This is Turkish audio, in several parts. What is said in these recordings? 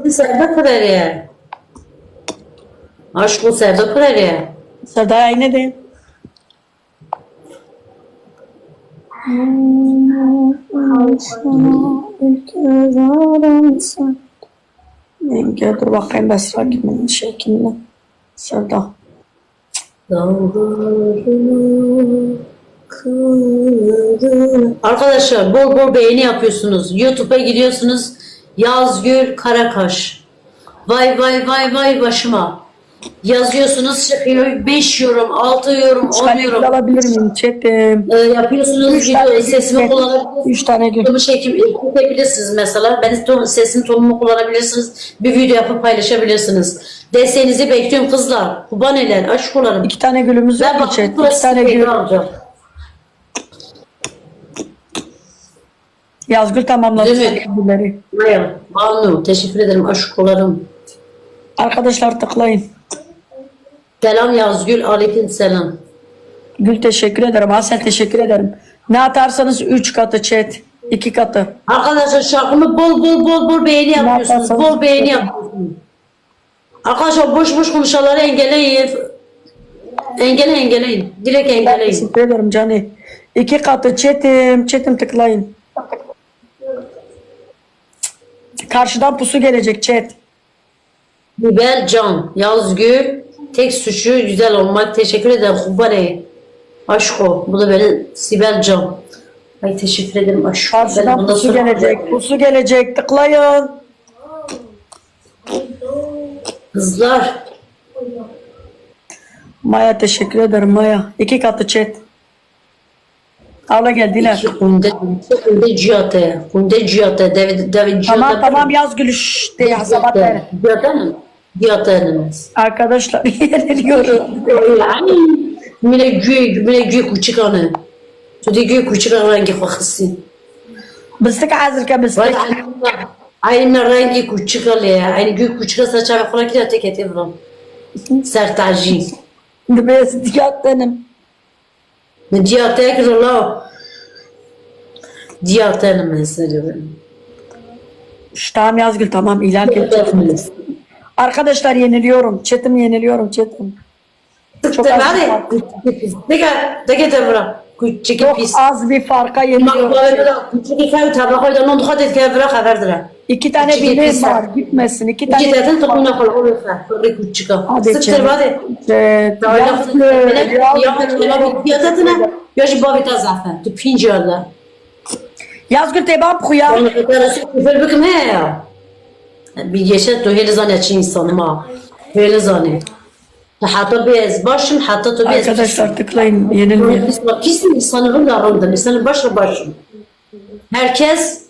Aşkı Sevda Kureriye. Aşkı Sevda Kureriye. Sevda yine de. Yenge dur bakayım Besra kimin şeklinde. Sevda. Arkadaşlar bol bol beğeni yapıyorsunuz. YouTube'a gidiyorsunuz. Yazgül Karakaş. Vay vay vay vay başıma. Yazıyorsunuz çıkıyor 5 yorum, 6 yorum, 10 Tane gül yorum. alabilir miyim? Çetim. Ee, yapıyorsunuz Üç video sesimi kullanabilirsiniz. Üç tane gül. Tonumu çekebilirsiniz mesela. Ben ton, sesin tonumu kullanabilirsiniz. Bir video yapıp paylaşabilirsiniz. Desteğinizi bekliyorum kızlar. Kubaneler, aşkolarım. İki tane gülümüz var mı bak Çet? İki burası tane beni gül. alacağım. Yazgül tamamladı mi? gülleri. Maya, Banu, teşekkür ederim aşkolarım. Arkadaşlar tıklayın. Selam Yazgül, aleyküm selam. Gül teşekkür ederim. Hasan teşekkür ederim. Ne atarsanız üç katı chat. iki katı. Arkadaşlar şarkımı bol bol bol bol beğeni yapıyorsunuz. Bol beğeni yapıyorsunuz. Arkadaşlar boş boş konuşanları engelleyin. Engele engeleyin. Direkt engeleyin. Teşekkür ederim Cani. İki katı chatim. Chatim tıklayın. Karşıdan pusu gelecek chat. Biber Can, Yazgül, tek suçu güzel olmak. Teşekkür ederim Kubane. Aşko. Bu da benim Sibel Can. Ay teşekkür ederim Aşko. Ben Karşıdan bundan pusu sonra- gelecek. Pusu gelecek. Tıklayın. Kızlar. Maya teşekkür ederim Maya. İki katı chat. Abla geldiler. İki kunde, iki kunde cihate. Kunde cihate. David, David cihate. Tamam tamam yaz gülüş diye sabah der. Cihate mi? Enimiz. Arkadaşlar yeniliyorum. Mine güy, mine güy küçük anı. Tudi güy küçük anı rengi fakısı. Bıstık hazır ka Vay bıstık. aynı rengi küçük anı. Aynı güy küçük ve kulak tek etivram. Sertaci. Dibes diyat Cihate ekrola. Cihate enimiz. Şş, Tamam Yazgül tamam ilan et. Arkadaşlar yeniliyorum. Chat'im yeniliyorum chat'im. Çok az. Ne kadar? Ne kadar bura? Küçük pis. az bir farka yeniliyorum. Küçük kav tabakayla non dikkat et ki bırak haberdir. İki tane bileğim var gitmesin. İki İki tane zaten topuna kol oluyorsa. Böyle küçük. Hadi Sıktır hadi. Yazgül. Yazgül. Yaşı babi ta zaten. Tu pinci Allah. Yazgül tebam kuya. Onu kadar küfür büküm he ya. Bir yaşa tu hele zane çi insanım ha. Hele zane. Hatta bez başım hatta tu bez. Arkadaşlar tıklayın yenilmeyin. Kesin insanı hırla rındım. İnsanın başla başım. Herkes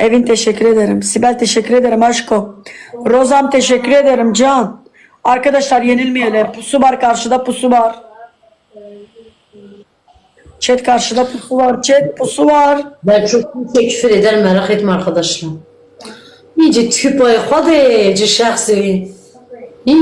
Evin teşekkür ederim. Sibel teşekkür ederim aşko. Rozam teşekkür ederim Can. Arkadaşlar yenilmeyelim. Pusu var karşıda pusu var. Chat karşıda pusu var. Chat pusu var. Ben çok kimse küfür ederim merak etme arkadaşlar. İyice tüp ayı hadi şahsi. İyi